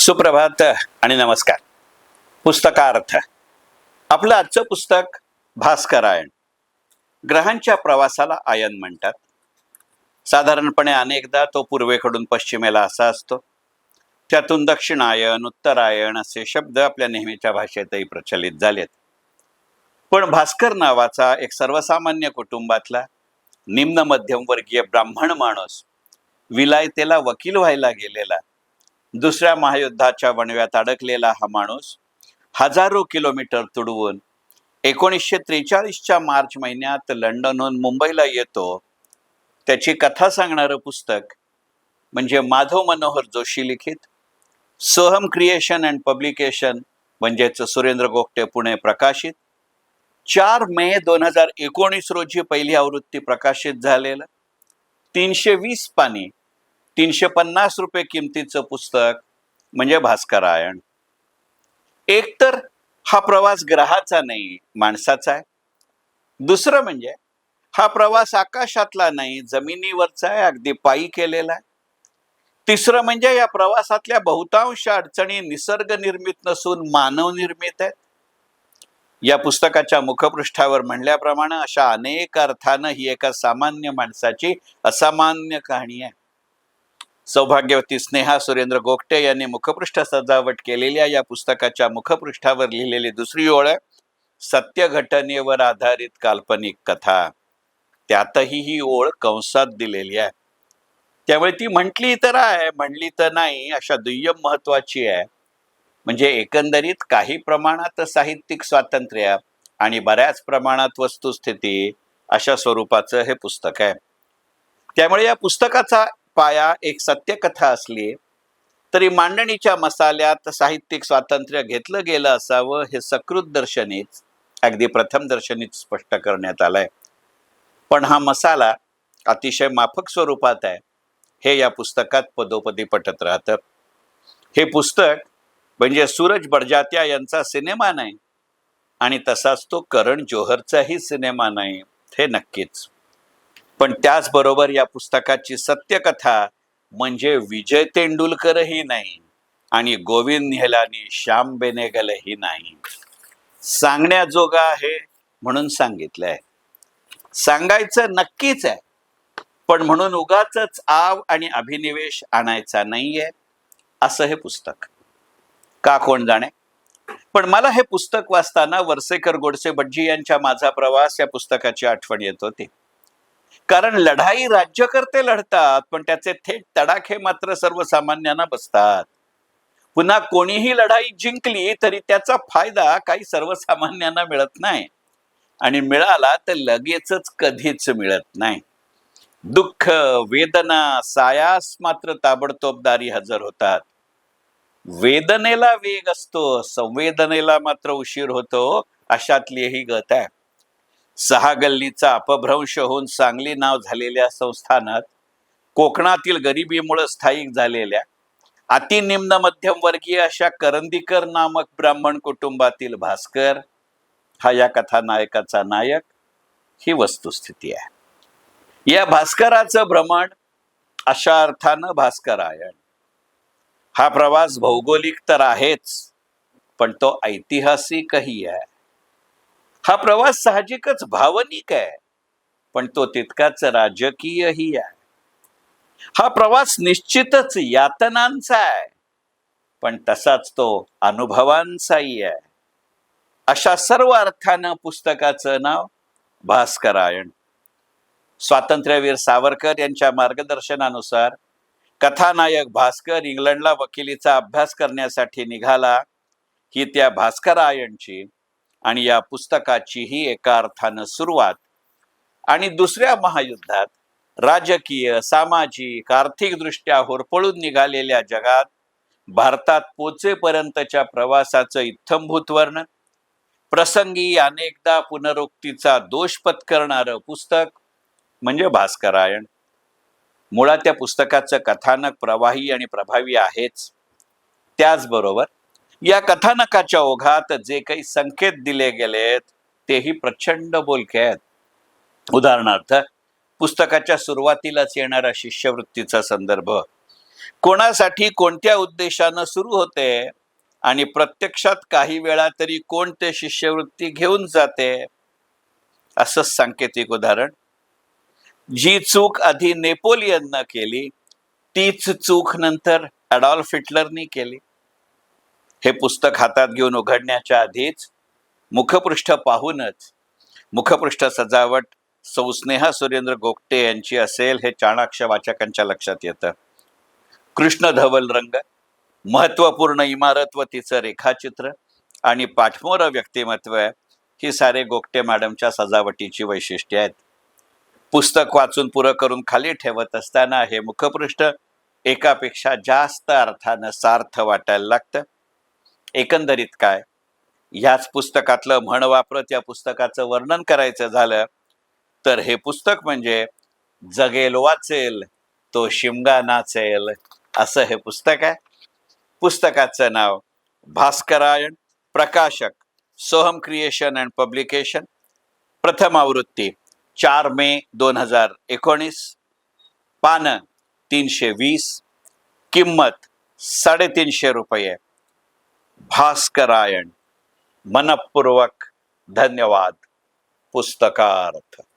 सुप्रभात आणि नमस्कार. पुस्तकार्थ. आपलं आजचं पुस्तक भास्करायण. ग्रहांच्या प्रवासाला आयन म्हणतात. साधारणपणे अनेकदा तो पूर्वेकडून पश्चिमेला असा असतो. त्यातून दक्षिणायन उत्तरायण असे शब्द आपल्या नेहमीच्या भाषेतही प्रचलित झालेत. पण भास्कर नावाचा एक सर्वसामान्य कुटुंबातला निम्न मध्यमवर्गीय ब्राह्मण माणूस विलायतेला वकील व्हायला गेलेला दुसऱ्या महायुद्धाच्या वणव्यात अडकलेला हा माणूस हजारो किलोमीटर तुडवून एकोणीसशे त्रेचाळीसच्या मार्च महिन्यात लंडनहून मुंबईला येतो. त्याची कथा सांगणारं पुस्तक म्हणजे माधव मनोहर जोशी लिखित सोहम क्रिएशन अँड पब्लिकेशन म्हणजेच सुरेंद्र गोगटे पुणे प्रकाशित. चार मे दोन हजार एकोणीस रोजी पहिली आवृत्ती प्रकाशित झालेलं. तीनशे वीस पानी तीनशे पन्नास रुपये किमतीचं पुस्तक म्हणजे भास्करायण. एकतर हा प्रवास ग्रहाचा नाही माणसाचा आहे. दुसरं म्हणजे हा प्रवास आकाशातला नाही जमिनीवरचा आहे अगदी पायी केलेला आहे. तिसरं म्हणजे या प्रवासातल्या बहुतांश अडचणी निसर्ग निर्मित नसून मानव निर्मित आहेत. या पुस्तकाच्या मुखपृष्ठावर म्हणल्याप्रमाणे अशा अनेक अर्थानं ही एका सामान्य माणसाची असामान्य कहाणी आहे. सौभाग्यवती स्नेहा सुरेंद्र गोगटे यांनी मुखपृष्ठ सजावट केलेल्या या पुस्तकाच्या मुखपृष्ठावर लिहिलेली दुसरी ओळ आहे. सत्य घटनेवर आधारित काल्पनिक कथा. त्यातही ही ओळ कंसात दिलेली आहे. त्यामुळे ती म्हटली तर आहे म्हणली तर नाही अशा दुय्यम महत्वाची आहे. म्हणजे एकंदरीत काही प्रमाणात साहित्यिक स्वातंत्र्य आणि बऱ्याच प्रमाणात वस्तुस्थिती अशा स्वरूपाचं हे पुस्तक आहे. त्यामुळे या पुस्तकाचा पाया एक सत्यकथा असली तरी मांडणीच्या मसाल्यात साहित्यिक स्वातंत्र्य घेतलं गेलं असावं हे सकृत दर्शनीच अगदी प्रथम दर्शनीच स्पष्ट करण्यात आलंय. पण हा मसाला अतिशय माफक स्वरूपात आहे. हे या पुस्तकात पदोपदी पटत राहतं. हे पुस्तक म्हणजे सूरज बडजात्या यांचा सिनेमा नाही आणि तसाच तो करण जोहरचाही सिनेमा नाही हे नक्कीच. पण त्याचबरोबर या पुस्तकाची सत्यकथा म्हणजे विजय तेंडुलकरही नाही आणि गोविंद निहलानी श्याम बेनेगलही नाही. सांगण्याजोगा आहे म्हणून सांगितलंय. सांगायचं नक्कीच आहे पण म्हणून उगाच आव आणि अभिनिवेश आणायचा नाहीये असं हे पुस्तक. का कोण जाणे? पण मला हे पुस्तक वाचताना वर्सेकर गोडसे भटजी यांच्या माझा प्रवास या पुस्तकाची आठवण येत होती. कारण लढाई राज्यकर्ते लढतात पण त्याचे थेट तडाखे मात्र सर्वसामान्यांना बसतात. पुन्हा कोणीही लढाई जिंकली तरी त्याचा फायदा काही सर्वसामान्यांना मिळत नाही. आणि मिळाला तर लगेचच कधीच मिळत नाही. दुःख वेदना सायास मात्र ताबडतोबदारी हजर होतात. वेदनेला वेग असतो संवेदनेला मात्र उशीर होतो अशातली ही गत आहे. सहा गल्लीचा अपभ्रंश होऊन सांगली नाव झालेल्या संस्थानात कोकणातील गरिबीमुळे स्थायिक झालेल्या अतिनिम्न मध्यमवर्गीय अशा करंदीकर नामक ब्राह्मण कुटुंबातील भास्कर हा या कथानायकाचा नायक ही वस्तुस्थिती आहे. या भास्कराचं भ्रमण अशा अर्थानं भास्करायण. हा प्रवास भौगोलिक तर आहेच पण तो ऐतिहासिकही आहे. हा प्रवास साहजिकच भावनिक आहे पण तो तितकाच राजकीयही आहे. हा प्रवास निश्चितच यातनांचा आहे पण तसाच तो अनुभवांचाही आहे. अशा सर्व अर्थानं पुस्तकाचं नाव भास्करायण. स्वातंत्र्यवीर सावरकर यांच्या मार्गदर्शनानुसार कथानायक भास्कर इंग्लंडला वकिलीचा अभ्यास करण्यासाठी निघाला ही त्या भास्करायणची आणि या पुस्तकाचीही एका अर्थानं सुरुवात. आणि दुसऱ्या महायुद्धात राजकीय सामाजिक आर्थिकदृष्ट्या होरपळून निघालेल्या जगात भारतात पोचेपर्यंतच्या प्रवासाचं इत्थंभूत वर्णन प्रसंगी अनेकदा पुनरोक्तीचा दोष पत्करणारं पुस्तक म्हणजे भास्करायण. मुळात त्या पुस्तकाचं कथानक प्रवाही आणि प्रभावी आहेच. त्याचबरोबर या कथानकाच्या ओघात जे काही संकेत दिले गेलेत तेही प्रचंड बोलके आहेत. उदाहरणार्थ पुस्तकाच्या सुरुवातीलाच येणारा शिष्यवृत्तीचा संदर्भ. कोणासाठी कोणत्या उद्देशानं सुरू होते आणि प्रत्यक्षात काही वेळा तरी कोणते शिष्यवृत्ती घेऊन जाते असं सांकेतिक उदाहरण. जी चूक आधी नेपोलियननं केली तीच चूक नंतर अडॉल्फ हिटलरनी केली. हे पुस्तक हातात घेऊन उघडण्याच्या आधीच मुखपृष्ठ पाहूनच मुखपृष्ठ सजावट सौस्नेहा सुरेंद्र गोगटे यांची असेल हे चाणाक्ष वाचकांच्या लक्षात येतं. कृष्ण धवल रंग महत्त्वपूर्ण इमारत व तिचं रेखाचित्र आणि पाठमोर व्यक्तिमत्व ही सारे गोगटे मॅडमच्या सजावटीची वैशिष्ट्ये आहेत. पुस्तक वाचून पुरं करून खाली ठेवत असताना हे मुखपृष्ठ एकापेक्षा जास्त अर्थानं सार्थ वाटायला लागतं. एकंदरीत काय? ह्याच पुस्तकातलं म्हण वापरत या पुस्तकाचं वर्णन करायचं झालं तर हे पुस्तक म्हणजे जगेल वाचेल तो शिमगा नाचेल असं हे पुस्तक आहे. पुस्तकाचं नाव भास्करायण प्रकाशक सोहम क्रिएशन अँड पब्लिकेशन प्रथम आवृत्ती चार मे दोन हजार एकोणीस पानं तीनशे वीस किंमत साडेतीनशे रुपये. भास्करायण मनपूर्वक धन्यवाद. पुस्तकार्थ.